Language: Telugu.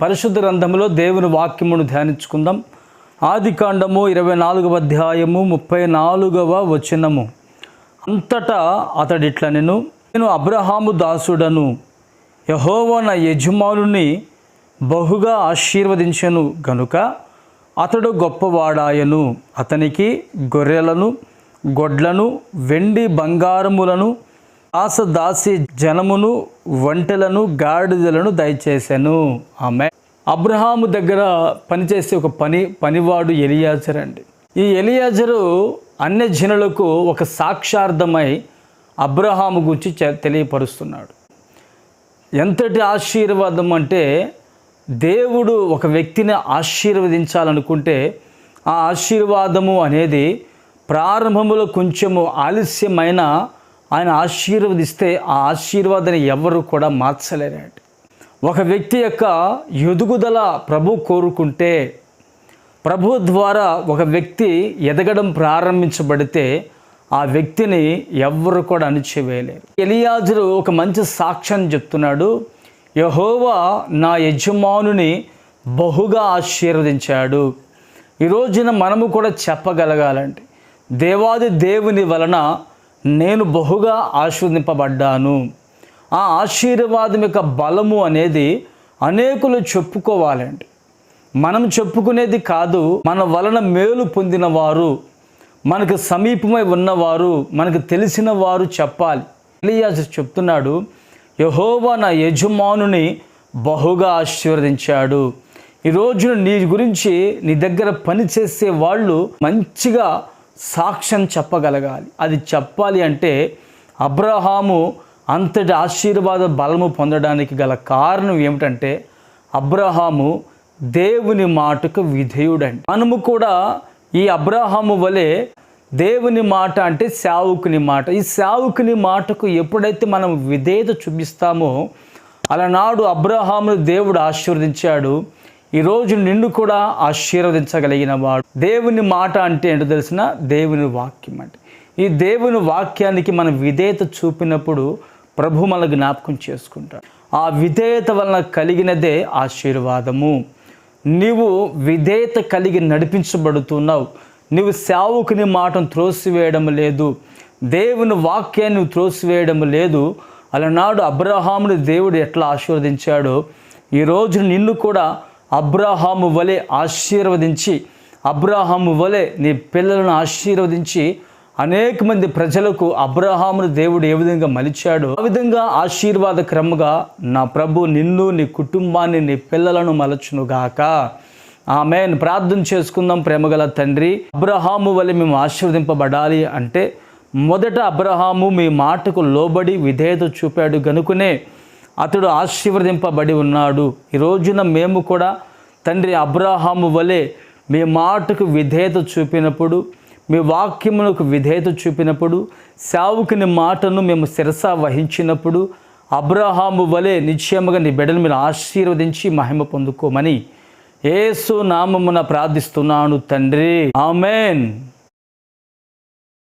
పరిశుద్ధ గ్రంథంలో దేవుని వాక్యమును ధ్యానించుకుందాం. ఆది కాండము ఇరవై నాలుగవ అధ్యాయము ముప్పై నాలుగవ వచనము. అంతటా అతడిట్ల నేను నేను అబ్రహాము దాసుడను యహోవన నా యజమానుని బహుగా ఆశీర్వదించెను గనుక అతడు గొప్పవాడాయను. అతనికి గొర్రెలను గొడ్లను వెండి బంగారములను దాస దాసి జనమును వంటలను గాడిదలను దయచేశాను ఆమె అబ్రహాము దగ్గర పనిచేసే ఒక పని పనివాడు ఎలియాజర్ అండి. ఈ ఎలియాజరు అన్య జనులకు ఒక సాక్షార్థమై అబ్రహాము గురించి తెలియపరుస్తున్నాడు. ఎంతటి ఆశీర్వాదం అంటే దేవుడు ఒక వ్యక్తిని ఆశీర్వదించాలనుకుంటే ఆ ఆశీర్వాదము అనేది ప్రారంభములో కొంచెము ఆలస్యమైన ఆయన ఆశీర్వదిస్తే ఆ ఆశీర్వాదాన్ని ఎవరు కూడా మార్చలేరండి ఒక వ్యక్తి యొక్క ఎదుగుదల ప్రభు కోరుకుంటే ప్రభు ద్వారా ఒక వ్యక్తి ఎదగడం ప్రారంభించబడితే ఆ వ్యక్తిని ఎవ్వరు కూడా అణిచివేయలేరు. ఎలియాజరు ఒక మంచి సాక్ష్యం చెప్తున్నాడు యహోవా నా యజమానుని బహుగా ఆశీర్వదించాడు. ఈ రోజున మనము కూడా చెప్పగలగాలండి. దేవాది దేవుని వలన నేను బహుగా ఆశీర్వదింపబడ్డాను. ఆ ఆశీర్వాదం యొక్క బలము అనేది అనేకులు చెప్పుకోవాలండి. మనం చెప్పుకునేది కాదు మన వలన మేలు పొందిన వారు మనకు సమీపమై ఉన్నవారు మనకు తెలిసిన వారు చెప్పాలి. ఎలియాజు చెప్తున్నాడు యహోవా నా యజమానుని బహుగా ఆశీర్వదించాడు. ఈ రోజున నీ గురించి నీ దగ్గర పనిచేసే వాళ్ళు మంచిగా సాక్ష్యం చెప్పగలగాలి. అది చెప్పాలి అంటే అబ్రహాము అంతటి ఆశీర్వాద బలము పొందడానికి గల కారణం ఏమిటంటే అబ్రహాము దేవుని మాటకు విధేయుడండి. మనము కూడా ఈ అబ్రహాము వలె దేవుని మాట అంటే సేవకుని మాట. ఈ సేవకుని మాటకు ఎప్పుడైతే మనం విధేయత చూపిస్తామో అలనాడు అబ్రహామును దేవుడు ఆశీర్వదించాడు. ఈరోజు నిన్ను కూడా ఆశీర్వదించగలిగిన వాడు. దేవుని మాట అంటే ఏంటో తెలిసిన దేవుని వాక్యం అంటే ఈ దేవుని వాక్యానికి మనం విధేయత చూపినప్పుడు ప్రభు మన జ్ఞాపకం చేసుకుంటాడు. ఆ విధేయత వలన కలిగినదే ఆశీర్వాదము. నీవు విధేయత కలిగి నడిపించబడుతున్నావు. నీవు సేవకుని మాటను త్రోసివేయడం లేదు. దేవుని వాక్యాన్ని త్రోసివేయడం లేదు. అలనాడు అబ్రహాముని దేవుడు ఎట్లా ఆశీర్వదించాడో ఈరోజు నిన్ను కూడా అబ్రహాము వలె ఆశీర్వదించి అబ్రహాము వలె నీ పిల్లలను ఆశీర్వదించి అనేక మంది ప్రజలకు అబ్రహామును దేవుడు ఏ విధంగా మలిచాడో? ఆ విధంగా ఆశీర్వాద క్రమగా నా ప్రభు నిన్ను నీ కుటుంబాన్ని నీ పిల్లలను మలచునుగాక ఆమెన్. ప్రార్థన చేసుకుందాం ప్రేమగల తండ్రి. అబ్రహాము వలె మేము ఆశీర్వదింపబడాలి అంటే మొదట అబ్రహాము మీ మాటకు లోబడి విధేయత చూపాడు గనుకునే అతడు ఆశీర్వదింపబడి ఉన్నాడు. ఈ రోజున మేము కూడా తండ్రి అబ్రహాము వలె మీ మాటకు విధేయత చూపినప్పుడు మీ వాక్యమునకు విధేయత చూపినప్పుడు సేవకుని మాటను మేము శిరస వహించినప్పుడు అబ్రహాము వలె నిశ్చయముగా నీ బిడ్డను మీరు ఆశీర్వదించి మహిమ పొందుకోమని ఏసు నామమున ప్రార్థిస్తున్నాను తండ్రి. ఆమెన్.